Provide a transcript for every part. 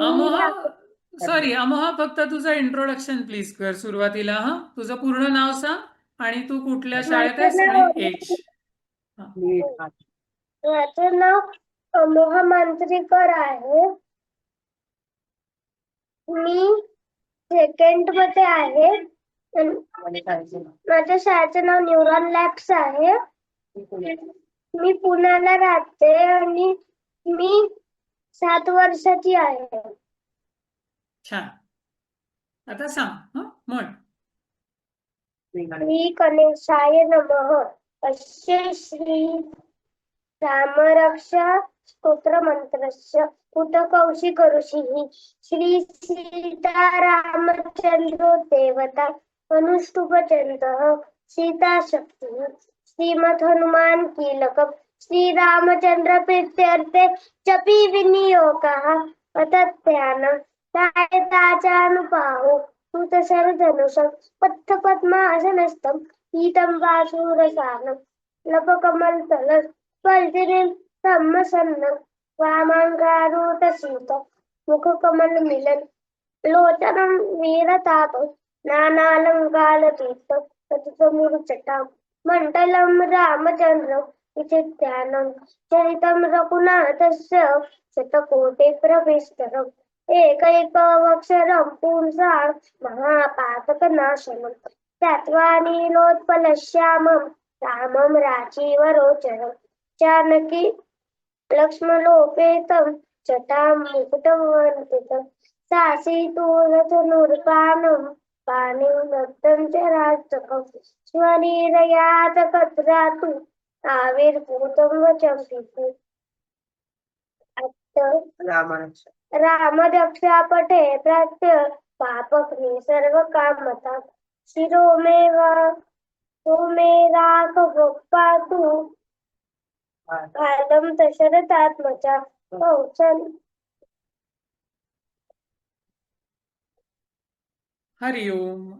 अमोहा sorry अमोहा फक्त तुझं introduction please कर सुरुवातीला हा? तुझं पूर्ण नाव सांग आणि तू कुठल्या शाळेत आहेस आणि एज माझं नाव अमोहा मांजरेकर आहे. मी सेकंडमध्ये आहे. माझ्या शाळेचं नाव न्यूरॉन लॅब्स आहे. मी पुण्याला राहते आणि मी सात वर्षाची आहे. छान. आता सांग हं? म्हण. श्री गणेशाय नमः. अस्य श्री रामरक्षा स्तोत्रमन्त्रस्य उतकौशिक ऋषिः श्री सीतारामचन्द्रो देवता अनुष्टुपचन्दः सीताशक्तिः. श्रीमद् हनुमान् कीलकम्. श्रीरामचन्द्र प्रीत्यर्थे जपि विनियोगः पतध्यानं सायताचानुपाहो सूतशरधनुषं पत्थपद्मासनस्थं पीतं वासुरसानं लपकमलतल स्पर्धिनीं ब्रह्मसन्नं वामाङ्गारोटसीत मुखकमलमिलन लोचनं वीरतापं नानालङ्कालतीर्थं तत्त्वमुरुचटां मण्डलं रामचन्द्रं विचित्यानं चरितं रघुनाथस्य शतकोटिप्रविस्तरम् एकैकमक्षरं पुंसां महापातकनाशनं। त्यात्वानीलोत्पलश्यामं रामं राजीवरोचनं। जानकी लक्ष्मलोपेतं जटां मुकुटमण्डितं सासीतूरधनुर्पानं पाणिं नक्तं च राजकं स्वनीरयात कत्रातु आविर्भूतं वचं पितु अत्त रामरक्षा प्रत्य पापग्नि सर्व कामता शिरो मे वा तो मे राघव पातु कालं दशरथात्मजा कौशल हरिओम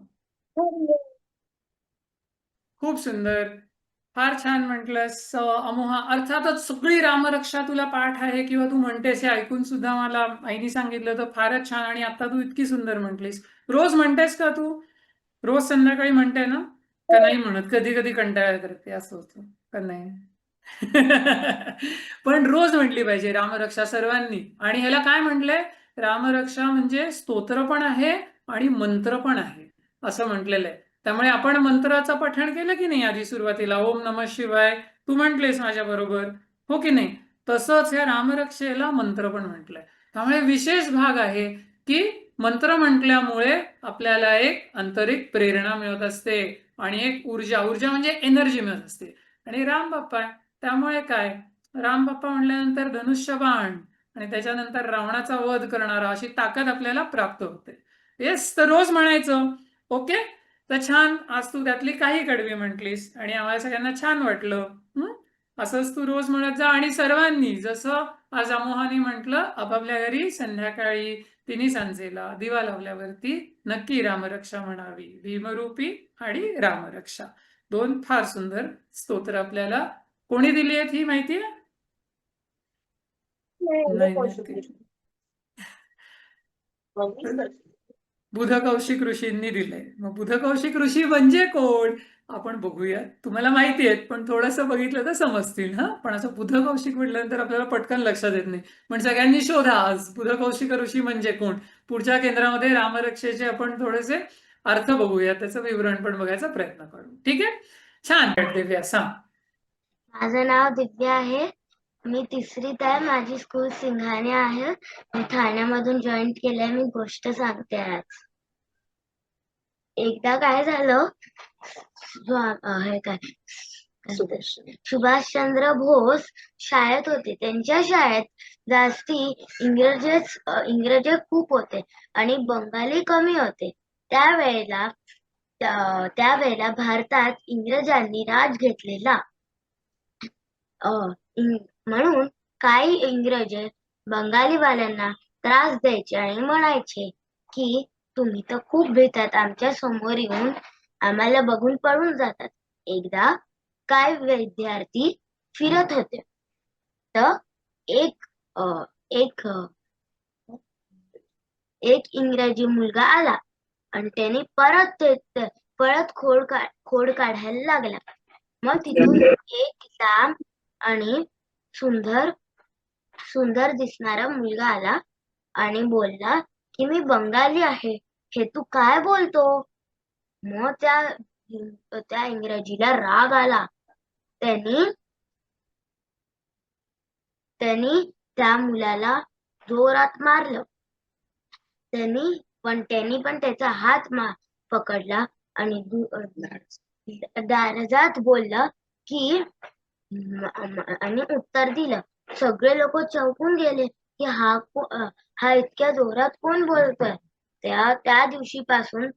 खूप सुंदर। फार छान म्हटलंस. अमोहा अर्थातच सगळी रामरक्षा तुला पाठ आहे किंवा तू म्हणतेस हे ऐकून सुद्धा मला आईने सांगितलं तर फारच छान आणि आता तू इतकी सुंदर म्हटलीस. रोज म्हणतेस का तू? रोज संध्याकाळी म्हणते ना? का नाही म्हणत? कधी कधी कंटाळा करते असं होतं. का नाही? पण रोज म्हटली पाहिजे रामरक्षा सर्वांनी. आणि ह्याला काय म्हटलंय? रामरक्षा म्हणजे स्तोत्र पण आहे आणि मंत्र पण आहे. असं म्हटलेलं आहे. त्यामुळे आपण मंत्राचं पठण केलं की नाही आधी सुरुवातीला? ओम नम शिवाय. तू म्हटलेस माझ्या बरोबर. हो की नाही? तसंच या रामरक्षेला मंत्र पण म्हटलंय. त्यामुळे विशेष भाग आहे की मंत्र म्हटल्यामुळे आपल्याला एक आंतरिक प्रेरणा मिळत असते आणि एक ऊर्जा ऊर्जा म्हणजे एनर्जी मिळत असते. आणि राम बाप्पा त्यामुळे काय? राम बाप्पा म्हटल्यानंतर धनुष्यबाण आणि त्याच्यानंतर रावणाचा वध करणारा अशी ताकद आपल्याला प्राप्त होते. येस तर रोज म्हणायचं ओके? तर छान आज तू त्यातली काही कडवी म्हटलीस आणि आम्हाला सगळ्यांना छान वाटलं? असंच तू रोज म्हणत जा आणि सर्वांनी जसं आज अमोहाने म्हटलं आपापल्या घरी संध्याकाळी तिन्ही सांजेला दिवा लावल्यावरती नक्की रामरक्षा म्हणावी. भीमरूपी आणि रामरक्षा. दोन फार सुंदर स्तोत्र आपल्याला. कोणी दिली आहेत ही माहिती? आहे. बुध कौशिक ऋषींनी दिलंय. मग बुध कौशिक ऋषी म्हणजे कोण? आपण बघूया तुम्हाला माहिती आहेत पण थोडंसं बघितलं तर समजतील हा? पण असं बुध कौशिक म्हटल्यानंतर आपल्याला पटकन लक्षात येत नाही. पण सगळ्यांनी शोधा आज बुध कौशिक ऋषी म्हणजे कोण? पुढच्या केंद्रामध्ये रामरक्षेचे आपण थोडेसे अर्थ बघूया त्याचं विवरण पण बघायचा प्रयत्न करू. ठीक आहे? छान. दिव्या सांग. माझं नाव दिव्या आहे. मी तिसरीत आहे माझी स्कूल सिंघाणे आहे. मी ठाण्यामधून जॉईन केलंय मी गोष्ट सांगते आज. एकदा काय झालं? हे काय? सुभाषचंद्र बोस शाळेत होते. त्यांच्या शाळेत जास्ती इंग्रजीच इंग्रजे इंग्रजी खूप होते आणि बंगाली कमी होते. त्यावेळेला त्यावेळेला भारतात इंग्रजांनी राज घेतलेला. म्हणून काही इंग्रज बंगालीवाल्यांना त्रास द्यायचे आणि म्हणायचे की तुम्ही तर खूप भीतात आमच्यासमोर येऊन आम्हाला बघून पळून जातात. एकदा काय विद्यार्थी फिरत होते. तर एक अं, एक अं, एक इंग्रजी मुलगा आला आणि त्याने परत परत खोड का खोड काढायला लागला. मग तिथून एक लांब आणि सुंदर सुंदर दिसणारा मुलगा आला आणि बोलला की मी बंगाली आहे हे तू काय बोलतो मग त्या त्या इंग्रजीला राग आला त्यांनी त्यांनी त्या मुलाला जोरात मारलं त्यांनी पण त्यांनी पण त्याचा हात मा पकडला आणि दाराजात दारजात बोललं की आणि उत्तर दिलं. सगळे लोक चौकून गेले की हा हा इतक्या जोरात कोण बोलतोय? त्या त्या दिवशीपासून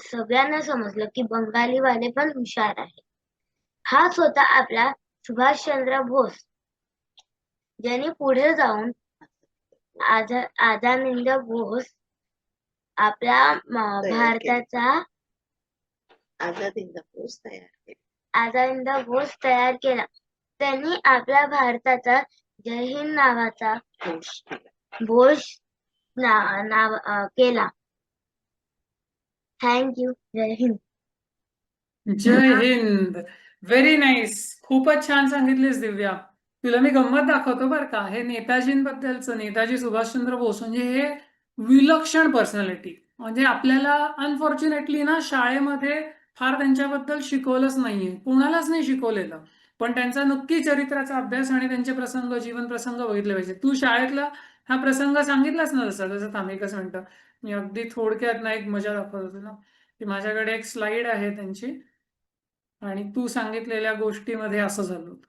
सगळ्यांना समजलं की बंगालीवाले पण हुशार आहे हा होता आपला सुभाषचंद्र बोस ज्यांनी पुढे जाऊन आझा आझादिंद बोस आपल्या. भारताचा आझाद हिंद फौज तयार केली. आझादिंद बोस तयार केला. त्यांनी आपल्या भारताचा जय हिंद नावाचा फौज केला ना, नाव केला. थँक्यू जय हिंद. जय हिंद. व्हेरी नाईस खूपच छान सांगितलीस दिव्या. तुला मी गंमत दाखवतो बरं का. हे नेताजींबद्दलचं नेताजी सुभाषचंद्र बोस म्हणजे हे विलक्षण पर्सनॅलिटी म्हणजे आपल्याला अनफॉर्च्युनेटली ना शाळेमध्ये फार त्यांच्याबद्दल शिकवलंच नाहीये. कोणालाच नाही शिकवलेलं. पण त्यांचा नक्की चरित्राचा अभ्यास आणि त्यांचे प्रसंग जीवन प्रसंग बघितले पाहिजे. तू शाळेतला हा प्रसंग सांगितलाच ना जसा जसं थांब कसं म्हणतं मी अगदी थोडक्यात ना एक मजा दाखवत होते ना की माझ्याकडे एक स्लाइड आहे त्यांची. आणि तू सांगितलेल्या गोष्टीमध्ये असं झालं होतं.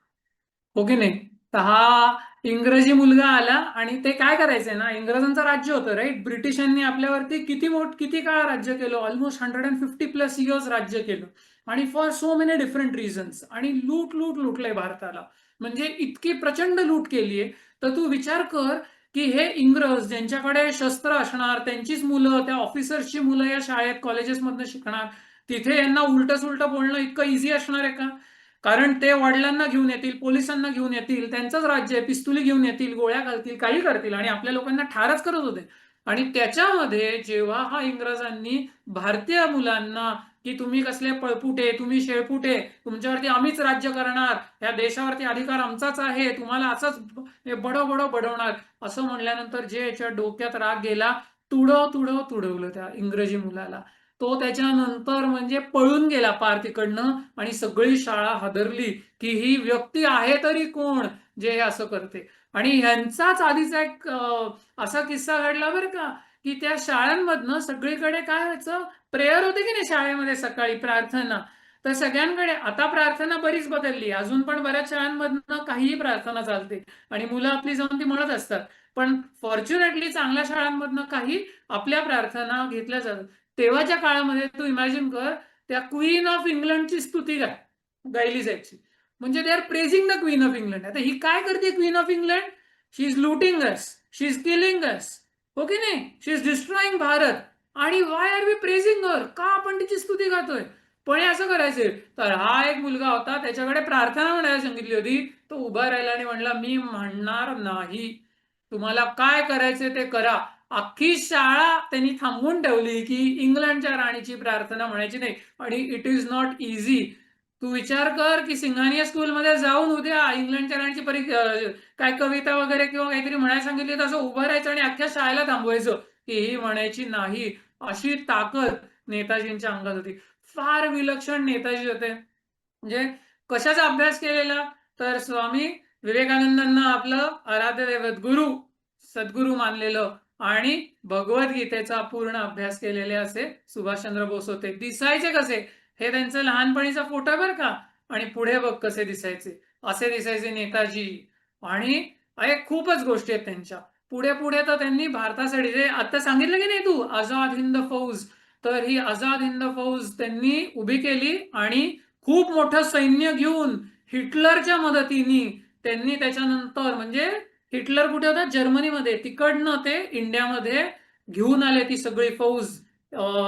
हो ओके नाही? तर हा इंग्रजी मुलगा आला आणि ते काय करायचंय ना? इंग्रजांचं राज्य होतं राईट ब्रिटिशांनी आपल्यावरती किती मोठ किती काळ राज्य केलं? Almost hundred and fifty plus years राज्य केलं. आणि for so many different reasons आणि लूट लूट लुटलंय भारताला. म्हणजे इतकी प्रचंड लूट केलीये. तर तू विचार कर की हे इंग्रज ज्यांच्याकडे शस्त्र असणार त्यांचीच मुलं त्या ऑफिसर्सची मुलं या शाळेत कॉलेजेसमधनं शिकणार तिथे यांना उलट सुलट बोलणं इतकं इझी असणार आहे का? कारण ते वडिलांना घेऊन येतील पोलिसांना घेऊन येतील त्यांचंच राज्य आहे पिस्तुली घेऊन येतील गोळ्या घालतील काही करतील आणि आपल्या लोकांना ठारच करत होते. आणि त्याच्यामध्ये जेव्हा हा इंग्रजांनी भारतीय मुलांना की तुम्ही कसले पळपुटे तुम्ही शेळपुटे तुमच्यावरती आम्हीच राज्य करणार या देशावरती अधिकार आमचाच आहे तुम्हाला असंच बडो बडो बडवणार. असं म्हणल्यानंतर जे याच्या डोक्यात राग गेला तुडव तुडव तुडवलं त्या इंग्रजी मुलाला. तो त्याच्यानंतर म्हणजे पळून गेला पार तिकडनं आणि सगळी शाळा हादरली की ही व्यक्ती आहे तरी कोण जे हे असं करते. आणि ह्यांचाच आधीचा एक असा किस्सा घडला बरं का. की त्या शाळांमधनं सगळीकडे काय व्हायचं? प्रेयर होते की नाही शाळेमध्ये सकाळी प्रार्थना? तर सगळ्यांकडे आता प्रार्थना बरीच बदलली. अजून पण बऱ्याच शाळांमधनं काहीही प्रार्थना चालते. आणि मुलं आपली जाऊन ती म्हणत असतात. पण फॉर्च्युनेटली चांगल्या शाळांमधनं काही आपल्या प्रार्थना घेतल्या जातात. तेव्हाच्या काळामध्ये तू इमॅजिन कर त्या क्वीन ऑफ इंग्लंडची स्तुती गाय गायली जायची. म्हणजे they are praising the queen of England आता ही काय करते queen of England she is looting us she is killing us हो की नाही? She is destroying Bharat. आणि why are we praising her का आपण तिची स्तुती गातोय पण हे असं करायचे तर हा एक मुलगा होता त्याच्याकडे प्रार्थना म्हणायला सांगितली होती. तो उभा राहिला आणि म्हणला मी म्हणणार नाही. तुम्हाला काय करायचे ते करा. अख्खी शाळा त्यांनी थांबवून ठेवली की इंग्लंडच्या राणीची प्रार्थना म्हणायची नाही. आणि इट इज नॉट इझी तू विचार कर की सिंघानिया स्कूलमध्ये जाऊन उद्या इंग्लंडच्या राणीची परीक्षा काय कविता वगैरे किंवा काहीतरी म्हणायला सांगितली तर असं उभं राहायचं आणि अख्ख्या शाळेला थांबवायचं की ही म्हणायची नाही. अशी ताकद नेताजींच्या अंगात होती. फार विलक्षण नेताजी होते. म्हणजे कशाचा अभ्यास केलेला? तर स्वामी विवेकानंदांना आपलं आराध्य दैवत गुरु सद्गुरू मानलेलं आणि भगवद्गीतेचा पूर्ण अभ्यास केलेले असे सुभाषचंद्र बोस होते. दिसायचे कसे? हे त्यांचं लहानपणीचा फोटो आहे बरं का? आणि पुढे बघ कसे दिसायचे. असे दिसायचे नेताजी. आणि अरे खूपच गोष्टी आहेत त्यांच्या. पुढे पुढे तर त्यांनी भारतासाठी जे आता सांगितलं की नाही तू आझाद हिंद फौज. तर ही आझाद हिंद फौज त्यांनी उभी केली आणि खूप मोठं सैन्य घेऊन हिटलरच्या मदतीने त्यांनी त्याच्यानंतर म्हणजे हिटलर कुठे होता? जर्मनीमध्ये तिकडनं ते इंडियामध्ये घेऊन आले ती सगळी फौज.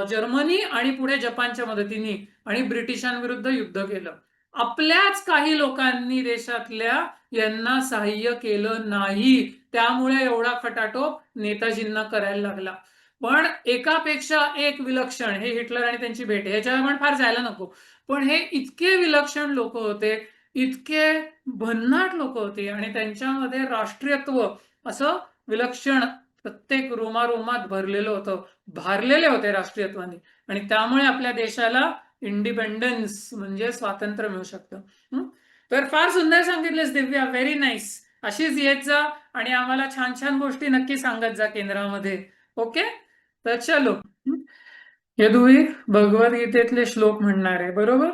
जर्मनी आणि पुढे जपानच्या मदतीने आणि ब्रिटिशांविरुद्ध युद्ध केलं. आपल्याच काही लोकांनी देशातल्या यांना सहाय्य केलं नाही. त्यामुळे एवढा खटाटोप नेताजींना करायला लागला. पण एकापेक्षा एक विलक्षण हे हिटलर आणि त्यांची भेट याच्यावर आपण फार जायला नको. पण हे इतके विलक्षण लोक होते इतके भन्नाट लोक होते आणि त्यांच्यामध्ये राष्ट्रीयत्व असं विलक्षण प्रत्येक रोमारोमात भरलेलं होतं. भारलेले होते राष्ट्रीयत्वाने. आणि त्यामुळे आपल्या देशाला इंडिपेंडन्स म्हणजे स्वातंत्र्य मिळू शकतं. तर फार सुंदर सांगितलेस दिव्या. व्हेरी नाईस अशीच येत जा आणि आम्हाला छान छान गोष्टी नक्की सांगत जा केंद्रामध्ये. ओके तर चलो. हं? यदुवीर भगवद्गीतेतले श्लोक म्हणणार आहे. बरोबर?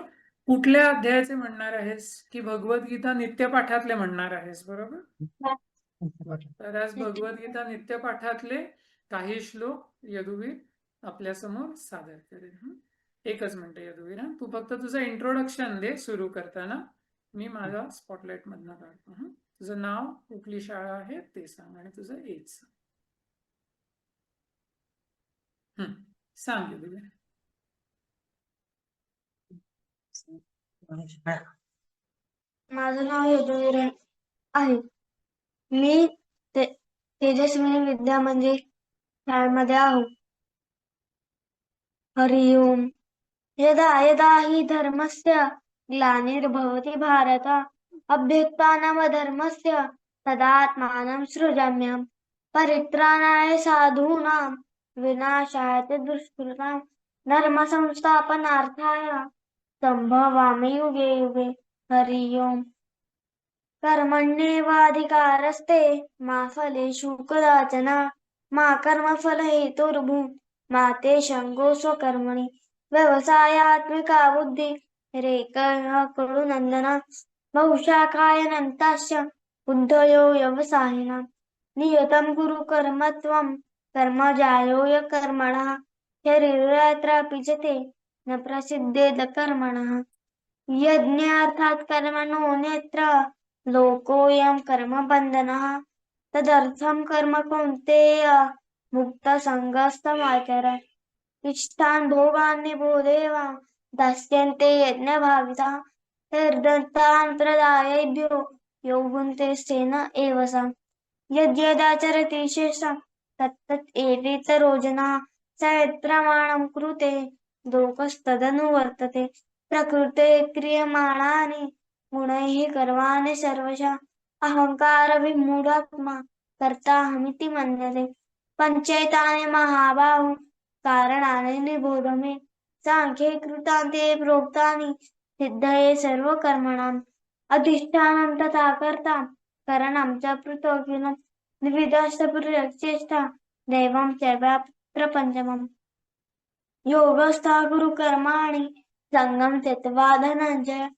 कुठल्या अध्यायाचे म्हणणार आहेस? की भगवद्गीता नित्यपाठातले म्हणणार आहेस? बरोबर? तर आज भगवद्गीता नित्यपाठातले काही श्लोक यदुवीर आपल्यासमोर सादर करेल एकच मिनिट यदुवीर हा? तू फक्त तुझं इंट्रोडक्शन दे सुरू करताना. मी माझा स्पॉटलाइट मधनं काढतो. तुझं नाव कुठली शाळा आहे ते सांग आणि तुझं एज सांग. सांग यदुवीर. माझं नाव यदुवीर आहे. मी ते, तेजस्विनी विद्या मंदिर शाळेमध्ये आहो. हरि ओम. यदा यदा हि धर्मस्य ग्लानिर्भवति भारत। अभ्युत्थानमधर्मस्य तदात्मानं सृजाम्यहं परित्राणाय साधूनां विनाशाय च दुष्कृतां धर्मसंस्थापनार्थाय सम्भवामि युगे युगे। हरि कर्मण्येवाधिकारस्ते मा फलेषु कदाचन मा कर्मफलहेतुर्भु मा ते शङ्को स्वकर्मणि व्यवसायात्मिका बुद्धि रेकः बहुशाखाय बहुशाखायनन्ताश्च बुद्धयो व्यवसायिनः नियतं कुरु कर्म त्वं कर्मजायो य कर्मणः शरीरयात्रापि च ते न प्रसिद्धेद कर्मणः। यज्ञार्थात् नेत्र लोकोऽयं कर्मबन्धनः तदर्थं कर्म कौन्तेय। मुक्तसङ्गस्तमाचर इष्टान् भोगान् निबोधेव। दास्यन्ते यज्ञभाविताः। तैर्दत्तान् प्रदायेभ्यो। यो भुङ्क्ते स्तेन एव सा यद्यदाचरति शेषं। तत्तत् एवेतरो जनाः स यत्प्रमाणं कुरुते लोकस्तदनुवर्तते। प्रकृते क्रियमाणानि। गुणैः कर्माणि सर्वशः अहङ्कारविमूढात्मा कर्ताहमिति मन्यते। पञ्चैतानि महाबाहु कारणानि निबोध मे साङ्ख्ये कृतान्ते प्रोक्तानि सिद्धये सर्वकर्मणाम्। अधिष्ठानं तथा कर्ता करणं च पृथग्विनं द्विविधश्च पृथक्चेष्टा दैवं चैवात्र पञ्चमम् योगस्था गुरु कर्माणि सङ्गं त्यक्त्वा धनञ्जय।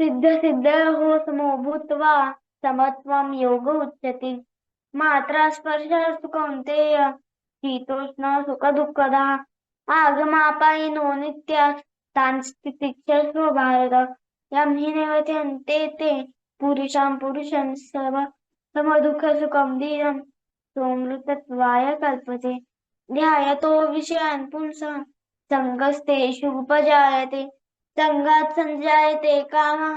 सिद्ध सिद्धयोः हो समो भूत्वा समत्वं योग उच्यते। मात्रा स्पर्शस्तु कौन्तेय शीतोष्ण सुखदुःखदा आगमापायिनो नित्या तान् तितिक्षस्व भारत यं हि निवत्यन्ते ते पुरुषां पुरुषं सर्व समदुःखसुखं धीरं सोमृतत्वाय कल्पते। ध्यायतो विषयान् पुंसः सङ्गस्तेषु उपजायते। सङ्गात् संजायते कामा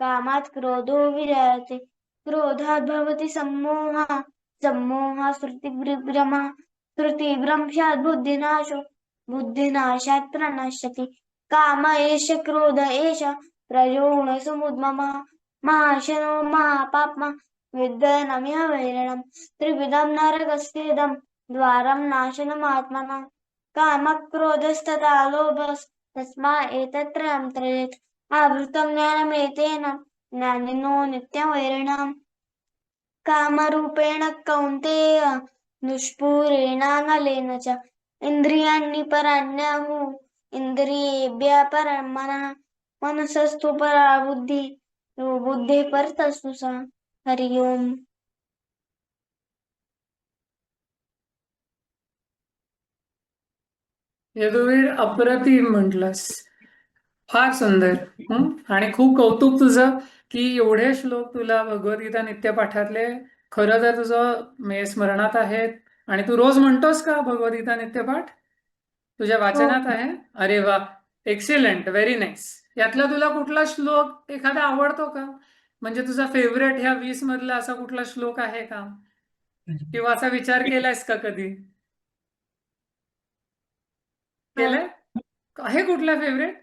कामात क्रोधो विजायते क्रोधात भवती सम्मोहः सम्मोहः श्रुतिविभ्रमः श्रुतिभ्रंशात् बुद्धिनाशो बुद्धिनाशात प्रणश्यति काम एष क्रोध एष प्रयोगुणसमुद्ममः महाशनो महापाप्मा विद्यनमिह वैरणं त्रिविधं नरकस्येदं द्वारं नाशनमात्मना. कामक्रोधस्तथा लोभस्तस्मा एतत्त्रयं त्रयेत् आवृतं ज्ञानमेतेन ज्ञानिनो नित्यवैरिणाम्। कामरूपेण कौन्तेय दुष्पूरेणानलेन च। इन्द्रियाणि पराण्याहुः इन्द्रियेभ्यः परं मनसस्तु परा बुद्धिः यो परतस्तु सा। हरि ओम्। यदुवीर अप्रतिम म्हटलंस. फार सुंदर. हं? आणि खूप कौतुक तुझं की एवढे श्लोक तुला भगवद्गीता नित्यपाठातले खरं तर तुझं मे स्मरणात आहेत. आणि तू रोज म्हणतोस का भगवद्गीता नित्यपाठ? तुझ्या वाचनात आहे? अरे वा. एक्सिलंट व्हेरी नाईस यातला तुला कुठला श्लोक एखादा आवडतो का? म्हणजे तुझा फेवरेट ह्या वीस मधला असा कुठला श्लोक आहे का? किंवा असा विचार केलायस का कधी? केलंय आहे कुठला फेवरेट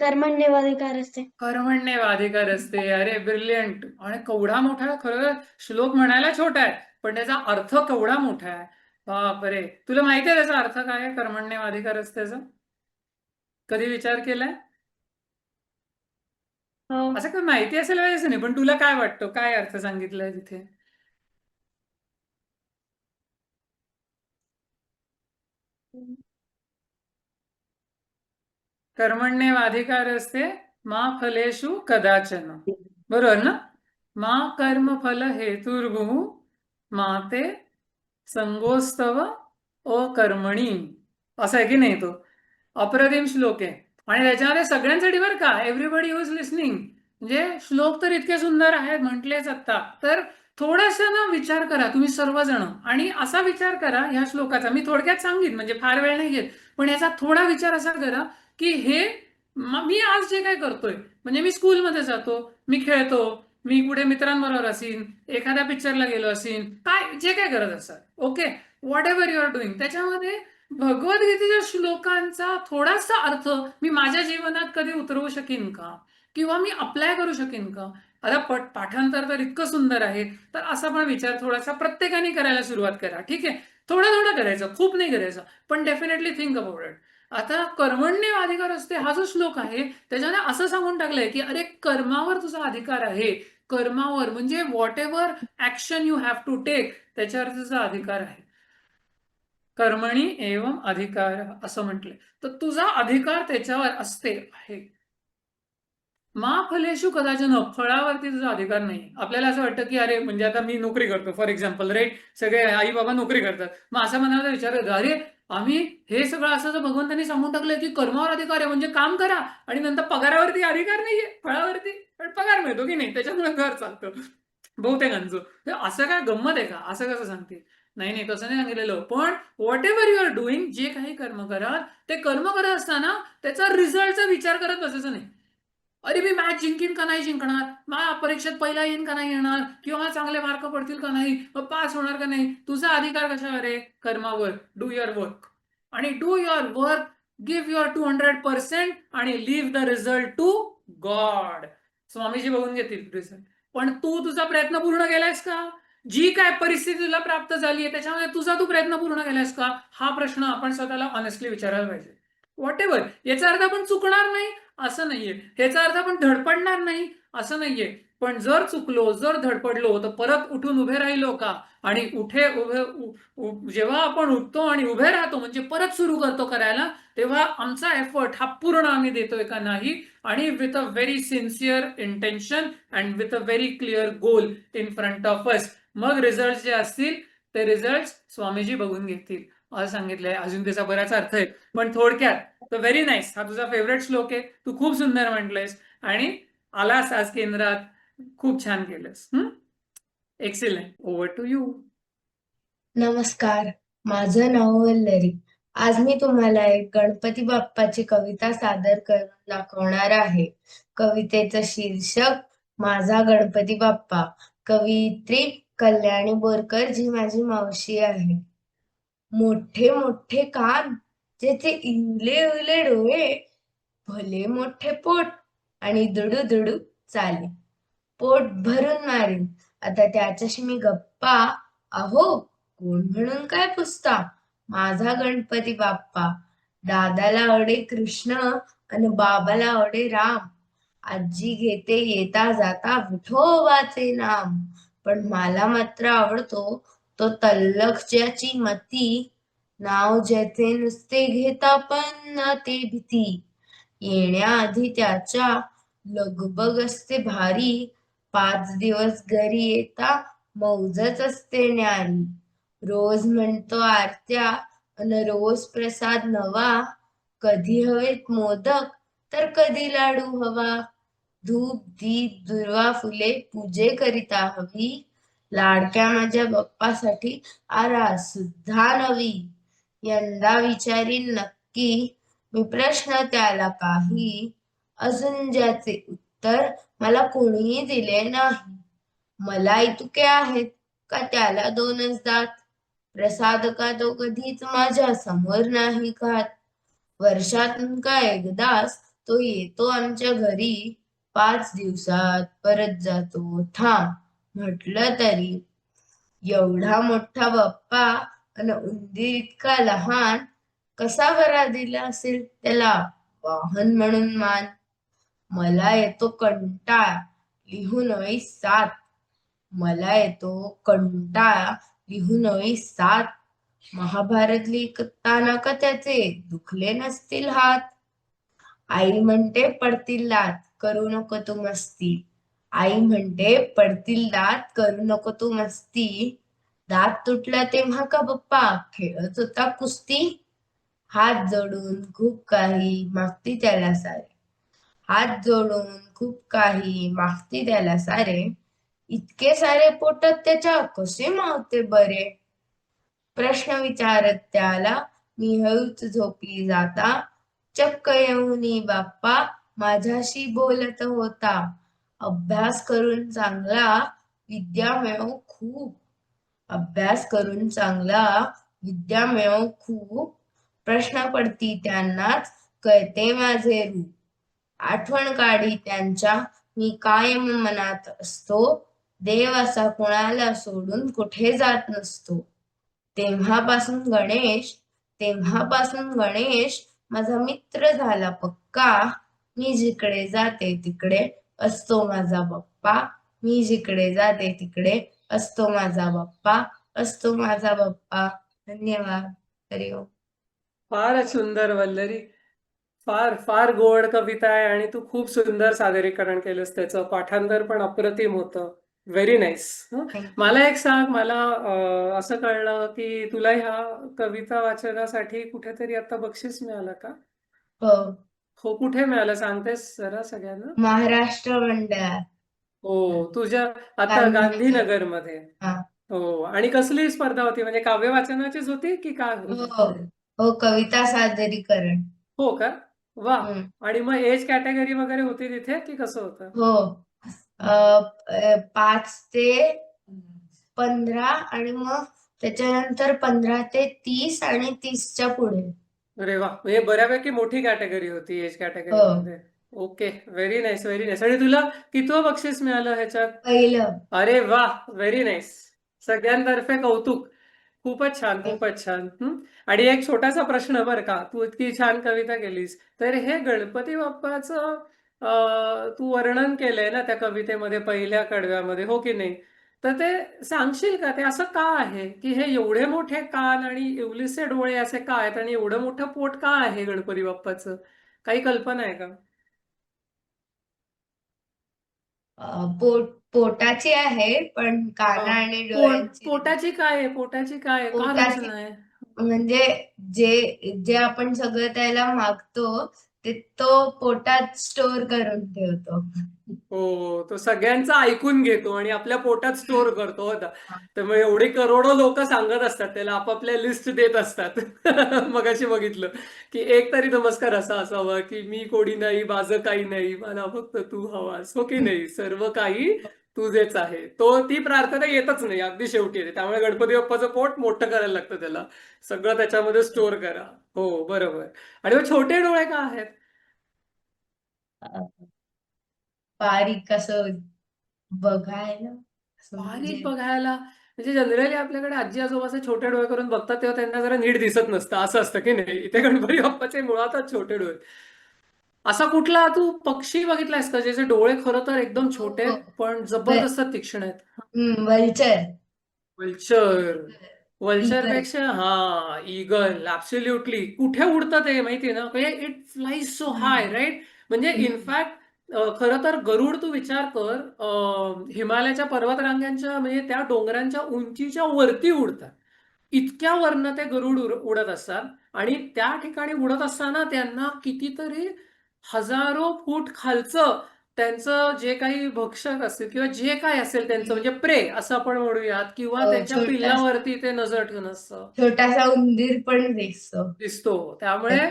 कर्मण्यवाधिकार असते. कर्मण्य अधिकार असते. अरे ब्रिलियंट आणि केवढा मोठा खरं श्लोक म्हणायला छोटा आहे पण त्याचा अर्थ केवढा मोठा आहे. बापरे. तुला माहिती आहे त्याचा अर्थ काय आहे? कर्मण्य अधिकार असतेचा कधी विचार केलाय? हो. असं काही माहिती असेल पाहिजे नाही पण तुला काय वाटतं? काय अर्थ सांगितलाय तिथे? कर्मण्येवाधिकार असते मा फलेषु कदाचन। बरोबर ना? मा कर्म फल हेतुर्भू मा ते संगोस्तव अकर्मणी। असं आहे की नाही तो? अप्रतिम श्लोक. आहे आणि त्याच्यामध्ये सगळ्यांसाठी बरं का? एव्हरीबडी युज लिस्निंग म्हणजे श्लोक तर इतके सुंदर आहेत म्हटलेच आता. तर थोडासा ना विचार करा तुम्ही सर्वजण. आणि असा विचार करा ह्या श्लोकाचा. मी थोडक्यात सांगितलं म्हणजे फार वेळ नाही घेत. पण याचा थोडा विचार असा करा की हे मी आज जे काय करतोय म्हणजे मी स्कूलमध्ये जातो मी खेळतो मी कुठे मित्रांबरोबर असीन एखाद्या पिक्चरला गेलो असीन काय जे काय करत असाल okay whatever you are doing त्याच्यामध्ये भगवद्गीतेच्या श्लोकांचा थोडासा अर्थ मी माझ्या जीवनात कधी उतरवू शकेन का? किंवा मी अप्लाय करू शकेन का? आता पट पाठांतर तर इतकं सुंदर आहे तर असा पण विचार थोडासा प्रत्येकाने करायला सुरुवात करा. ठीक आहे? थोडं थोडं करायचं खूप नाही करायचं पण डेफिनेटली थिंक अबाउट इट आता कर्मण्य अधिकार असते हा जो श्लोक आहे त्याच्याने असं सांगून टाकलंय की अरे कर्मावर तुझा अधिकार आहे. कर्मावर म्हणजे whatever action you have to take त्याच्यावर तुझा अधिकार आहे. कर्मणी एवम अधिकार असं म्हटलंय. तर तुझा अधिकार त्याच्यावर असते आहे. मा फलेशू कदाचन फळावरती तुझा अधिकार नाही. आपल्याला असं वाटतं की अरे म्हणजे आता मी नोकरी करतो फॉर एक्झाम्पल राईट सगळे आई बाबा नोकरी करतात. मग असं मनाला विचार अरे आम्ही हे सगळं असं जर भगवंतांनी सांगून टाकलं की कर्मावर अधिकार आहे म्हणजे काम करा. आणि नंतर पगारावरती अधिकार नाहीये फळावरती. पण पगार मिळतो की नाही त्याच्यामुळे घर चालतं. बहुतेकांचं तर असं काय गंमत आहे का? असं कसं सांगते नाही नाही तसं नाही सांगितलेलं. पण whatever you are doing जे काही कर्म कराल ते कर्म करत असताना त्याचा रिझल्टचा विचार करत बसायचं नाही. अरे मी मॅच जिंकीन का नाही जिंकणार? मला परीक्षेत पहिला येईन का नाही येणार? किंवा मला चांगले मार्क पडतील का नाही? पास होणार का नाही? तुझा अधिकार कशावर आहे कर्मावर. डू युअर वर्क आणि do your work give your two hundred percent आणि leave the result to God Swamiji बघून घेतील रिझल्ट पण तू तुझा प्रयत्न पूर्ण केलायस का? जी काय परिस्थिती तुला प्राप्त झाली आहे त्याच्यामध्ये तुझा तू प्रयत्न पूर्ण केलायस का? हा प्रश्न आपण स्वतःला ऑनेस्टली विचारायला पाहिजे. व्हॉट एव्हर याचा अर्थ आपण चुकणार नाही. असं नाहीये. ह्याचा अर्थ आपण धडपडणार नाही असं नाहीये. पण जर चुकलो जर धडपडलो तर परत उठून उभे राहिलो का? आणि उठे उभे जेव्हा आपण उठतो आणि उभे राहतो म्हणजे परत सुरू करतो करायला तेव्हा आमचा एफर्ट हा पूर्ण आम्ही देतोय का नाही? आणि with a very sincere intention and with a very clear goal in front of us मग रिझल्ट जे असतील ते रिझल्ट स्वामीजी बघून घेतील. असं सांगितलंय. अजून त्याचा बराच अर्थ आहे. पण थोडक्यात तर व्हेरी नाईस हा तुझा फेवरेट श्लोक आहे. तू खूप सुंदर म्हटलंयस. आणि आलास आज केंद्रात. खूप छान केलंस. एक्सिलेंट ओव्हर टू यू नमस्कार. माझं नाव वल्लरी. आज मी तुम्हाला एक गणपती बाप्पाची कविता सादर करून दाखवणार आहे. कवितेचं शीर्षक माझा गणपती बाप्पा. कवित्री कल्याणी बोरकर जी माझी मावशी आहे. मोठे मोठे कान ज्याचे इवले उले डोळे भले मोठे पोट आणि दुडू दुडू चाले. पोट भरून मारीन. आता त्याच्याशी मी गप्पा. अहो कोण म्हणून काय पुसता? माझा गणपती बाप्पा. दादाला आवडे कृष्ण आणि बाबाला आवडे राम. आजी घेते येता जाता विठोबाचे नाम. पण मला मात्र आवडतो तो तल्लख ज्याची मती. नाव जेथे नुसते घेता पण ना ते भीती येण्याआधी त्याच्या लगबग असते भारी. पाच दिवस घरी येता मौजच असते न्यारी. रोज म्हणतो आरत्या अन रोज प्रसाद नवा. कधी हवेत मोदक तर कधी लाडू हवा. धूप दीप दुर्वा फुले पूजे करिता हवी. लाडक्या माझ्या बाप्पासाठी आरा सुद्धा नवी. यंदा विचारीन नक्की. मी प्रश्न त्याला काही अजून ज्याचे उत्तर मला कोणीही दिले नाही. मला इतके आहेत का त्याला दोनच दात? प्रसाद का तो कधीच माझ्यासमोर नाही खात? वर्षातून का एकदाच तो येतो आमच्या घरी? पाच दिवसात परत जातो. थांब म्हटलं तरी. एवढा मोठा बाप्पा आणि उंदीर इतका लहान कसा बरा दिला असेल त्याला वाहन म्हणून मान. मला येतो कंटाळ लिहून ओळी सात मला येतो कंटाळा लिहून ओळी सात महाभारत लिहिताना का त्याचे दुखले नसतील हात? आई म्हणते पडतील लात करू नको तू मस्ती. आई म्हणते पडतील दात करू नको तू मस्ती. दात तुटला तेव्हा का बाप्पा? खेळत होता कुस्ती? हात जोडून खूप काही मागती त्याला सारे. हात जोडून खूप काही मागती त्याला सारे. इतके सारे पोटात त्याच्या कसे मावते बरे? प्रश्न विचारत त्याला मी हळूच झोपी जाता. चक्क येऊनी बाप्पा. माझ्याशी बोलत होता. अभ्यास करून चांगला. विद्या मिळव खूप. अभ्यास करून चांगला विद्या मिळव खूप प्रश्न पडती त्यांनाच कळते माझे रूप. आठवण काढी त्यांच्या मी कायम मनात असतो. देव असा कोणाला सोडून कुठे जात नसतो. तेव्हापासून गणेश तेव्हापासून गणेश माझा मित्र झाला पक्का. मी जिकडे जाते तिकडे असतो माझा बाप्पा मी जिकडे जाते तिकडे असतो माझा बाप्पा असतो माझा बाप्पा. धन्यवाद. हरिओम फारच सुंदर वल्लरी. फार फार गोड कविता आहे आणि तू खूप सुंदर सादरीकरण केलंस त्याचं. पाठांतर पण अप्रतिम होतं. व्हेरी नाईस मला एक सांग मला असं कळलं की तुला ह्या कविता वाचनासाठी कुठेतरी आता बक्षीस मिळालं का? हो. हो कुठे मिळालं? सांगतेस जरा सगळ्यांना? महाराष्ट्र मंडळात हो तुझ्या आता गांधीनगर. गांधीनगरमध्ये. हा. हो आणि कसली स्पर्धा होती? म्हणजे काव्य वाचनाचीच होती की काय हो होती? हो कविता सादरीकरण. हो का? वा. हम्म. आणि मग एज कॅटेगरी वगैरे होती तिथे की कसं होतं? हो. अ, अ, पाच ते पंधरा आणि मग त्याच्यानंतर पंधरा ते तीस आणि तीसच्या पुढे. अरे वा. म्हणजे बऱ्यापैकी मोठी कॅटेगरी होती एज कॅटेगरी हो. मध्ये okay very nice very nice आणि तुला कितवं बक्षीस मिळालं ह्याच्यात? पहिलं. अरे वा व्हेरी नाईस सगळ्यांतर्फे कौतुक. खूपच छान खूपच छान. हं? आणि एक छोटासा प्रश्न बरं का तू इतकी छान कविता केलीस. तर हे गणपती बाप्पाचं अं, तू वर्णन केलंय ना त्या कवितेमध्ये पहिल्या कडव्यामध्ये हो की नाही? तर ते सांगशील का? ते असं का आहे? की हे एवढे मोठे कान आणि एवढेसे डोळे असे का आहेत? आणि एवढं मोठं पोट का आहे गणपती बाप्पाचं? काही कल्पना आहे का अ, पोट पोटाची आहे पण काना. आणि पोट डोळ्यांची पोटाची काय आहे पोटाची काय आहे का पोटाची- रचना आहे म्हणजे जे जे आपण सगळं त्याला मागतो ते तो पोटात स्टोअर करून ठेवतो. हो तो सगळ्यांचा ऐकून घेतो आणि आपल्या पोटात स्टोअर करतो होता त्यामुळे एवढे करोडो लोक सांगत असतात त्याला आपापल्या लिस्ट देत असतात. मगाशी बघितलं की एक तरी नमस्कार असा असावा की मी कोणी नाही माझं काही नाही मला फक्त तू हवास हो की नाही? सर्व काही तुझेच आहे. तो ती प्रार्थना येतच नाही अगदी शेवटी येते त्यामुळे गणपती बाप्पाचं पोट मोठं करायला लागतं त्याला. सगळं त्याच्यामध्ये स्टोअर करा. हो बरोबर. आणि छोटे डोळे का आहेत? बारीक असं बघायला? म्हणजे बारीक बघायला? म्हणजे जनरली आपल्याकडे आजी आजोबा असे छोटे डोळे करून बघतात तेव्हा त्यांना जरा नीट दिसत नसतं. असं असतं की नाही? इथे गणपती बाप्पाचे मुळातच छोटे डोळे असा कुठला तू पक्षी बघितलायस का? ज्याचे डोळे खरं तर एकदम छोटे आहेत पण जबरदस्त तीक्ष्ण आहेत. वल्चर. वल्चर. वल्चर. पेक्षा हा इगल ऍब्सोल्युटली कुठे उडतं ते माहिती ना? म्हणजे it flies so high right म्हणजे. इनफॅक्ट खरं तर गरुड तू विचार कर अं, हिमालयाच्या पर्वतरांगांच्या म्हणजे त्या डोंगरांच्या उंचीच्या वरती उडतात. इतक्या वरनं ते गरुड उर- उडत असतात. आणि त्या ठिकाणी उडत असताना त्यांना कितीतरी हजारो फूट खालचं त्यांचं जे काही भक्षक असतील किंवा जे काय असेल त्यांचं म्हणजे प्रे असं आपण म्हणूयात किंवा हो, त्याच्या पिल्लावरती ते नजर ठेवून असतं. छोटासा उंदीर पण दिसतो. दिसतो. त्यामुळे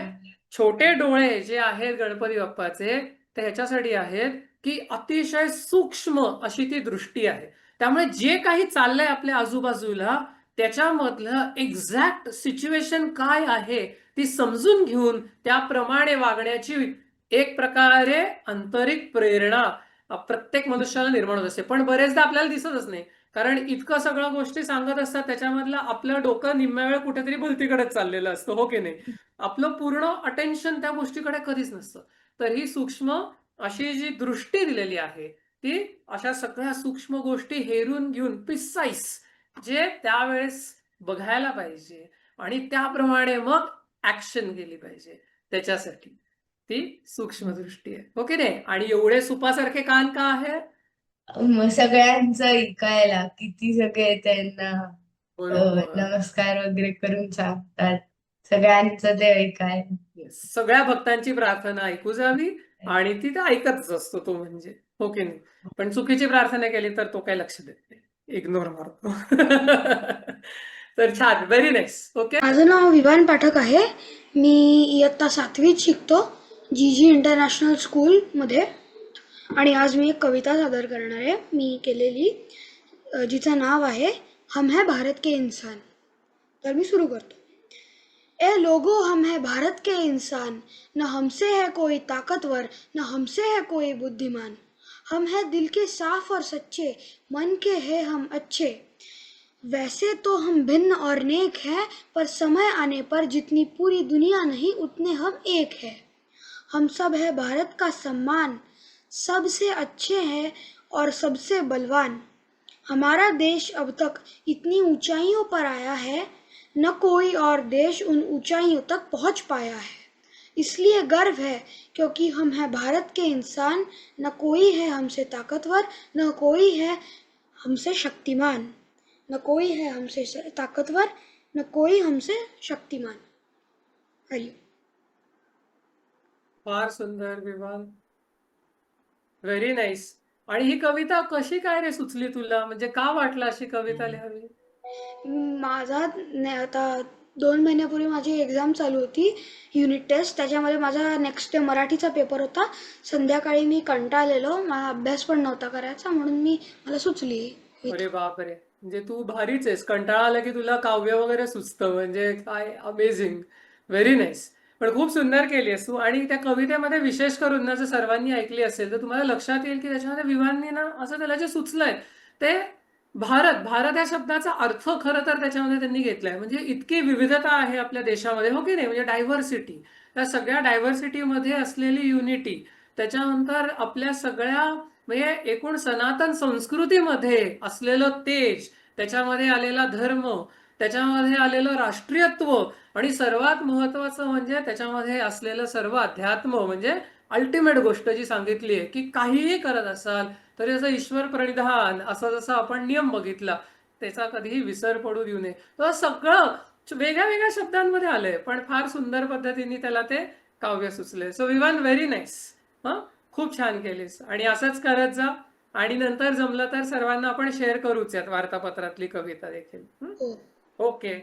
छोटे डोळे जे आहेत गणपती बाप्पाचे ते ह्याच्यासाठी आहेत की अतिशय सूक्ष्म अशी ती दृष्टी आहे. त्यामुळे जे काही चाललंय आपल्या आजूबाजूला त्याच्यामधलं एक्झॅक्ट सिच्युएशन काय आहे ती समजून घेऊन त्याप्रमाणे वागण्याची एक प्रकारे आंतरिक प्रेरणा प्रत्येक मनुष्याला निर्माण होत असते. पण बरेचदा आपल्याला दिसतच नाही. कारण इतकं सगळं गोष्टी सांगत असतात त्याच्यामधलं आपलं डोकं निम्म्या वेळ कुठेतरी भलतीकडेच चाललेलं असतं हो की नाही? आपलं पूर्ण अटेन्शन त्या गोष्टीकडे कधीच नसतं. तर ही सूक्ष्म अशी जी दृष्टी दिलेली आहे ती अशा सगळ्या सूक्ष्म गोष्टी हेरून घेऊन पिसाईस जे त्यावेळेस बघायला पाहिजे आणि त्याप्रमाणे मग ऍक्शन केली पाहिजे. त्याच्यासाठी. ती सूक्ष्म दृष्टी आहे. हो की नाही? आणि एवढे सुपासारखे कान का आहे मग सगळ्यांचं ऐकायला किती सगळे त्यांना अ, नमस्कार वगैरे करून सांगतात सगळ्यांचं ते ऐकायला Yes. सगळ्या भक्तांची प्रार्थना ऐकू जावी आणि ती तर ऐकतच असतो तो म्हणजे. हो की नाही? पण चुकीची प्रार्थना केली तर तो काही लक्ष देत नाही. इग्नोर मारतो. तर छान. व्हेरी नाईस ओके माझं नाव विवान पाठक आहे. मी इयत्ता सातवीत शिकतो. जी जी इंटरनॅशनल स्कूलमध्ये आणि आज मी एक कविता सादर करणार आहे. मी अ, जिचं नाव आहे हम है भारत के इंसान. तर मी सुरू करतो. ए लोगो हम है भारत के इंसान. न हमसे है कोई ताकतवर न हमसे है कोई बुद्धिमान. हम है दिल के साफ़ और सच्चे मन के है हम अच्छे. वैसे तो हम भिन्न और नेक हैं पर समय आने पर जितनी पूरी दुनिया नहीं उतने हम एक हैं. हम सब है भारत का सम्मान। सबसे अच्छे हैं और सबसे बलवान। हमारा देश अब तक इतनी ऊंचाइयों पर आया है, न कोई और देश उन ऊंचाइयों तक पहुँच पाया है। इसलिए गर्व है, क्योंकि हम हैं भारत के इंसान, न कोई है हमसे ताकतवर, न कोई है हमसे शक्तिमान। न कोई है हमसे ताकतवर, न कोई हमसे शक्तिमान। हरिओम फार सुंदर विवान व्हेरी नाईस आणि ही कविता कशी काय रे सुचली तुला? म्हणजे का वाटलं अशी कविता लिहावी? माझा ने- आता दोन महिन्यापूर्वी माझी एक्झाम चालू होती युनिट टेस्ट त्याच्यामध्ये माझा नेक्स्ट डे मराठीचा पेपर होता. संध्याकाळी मी कंटाळलेलो. मला अभ्यास पण नव्हता करायचा म्हणून मी मला सुचली. अरे बापरे. म्हणजे तू भारीच आहेस. कंटाळा आला की तुला काव्य वगैरे सुचतं. म्हणजे काय अमेझिंग व्हेरी नाईस पण खूप सुंदर केली आहेस तू. आणि त्या कवितेमध्ये विशेष करून ना जर सर्वांनी ऐकली असेल तर तुम्हाला लक्षात येईल की त्याच्यामध्ये विवांनी ना असं त्याला जे सुचलंय ते भारत भारत या शब्दाचा अर्थ खरं तर त्याच्यामध्ये त्यांनी घेतलाय. म्हणजे इतकी विविधता आहे आपल्या देशामध्ये हो की नाही? म्हणजे डायव्हर्सिटी त्या सगळ्या डायव्हर्सिटीमध्ये असलेली युनिटी त्याच्यानंतर आपल्या सगळ्या म्हणजे एकूण सनातन संस्कृतीमध्ये असलेलं तेज त्याच्यामध्ये आलेला धर्म त्याच्यामध्ये आलेलं राष्ट्रीयत्व आणि सर्वात महत्वाचं म्हणजे त्याच्यामध्ये असलेलं सर्व अध्यात्म म्हणजे अल्टिमेट गोष्ट जी सांगितली आहे की काहीही करत असाल तरी असं ईश्वर परिधान असा जसा आपण नियम बघितला त्याचा कधीही विसर पडू देऊ नये. तर सगळं वेगळ्या वेगळ्या शब्दांमध्ये आलंय पण फार सुंदर पद्धतीने त्याला ते काव्य सुचलंय. सो विवान व्हेरी नाईस हां? खूप छान केलीस. आणि असंच करत जा. आणि नंतर जमलं तर सर्वांना आपण शेअर करूच यात वार्तापत्रातली कविता देखील. हं? हो ओके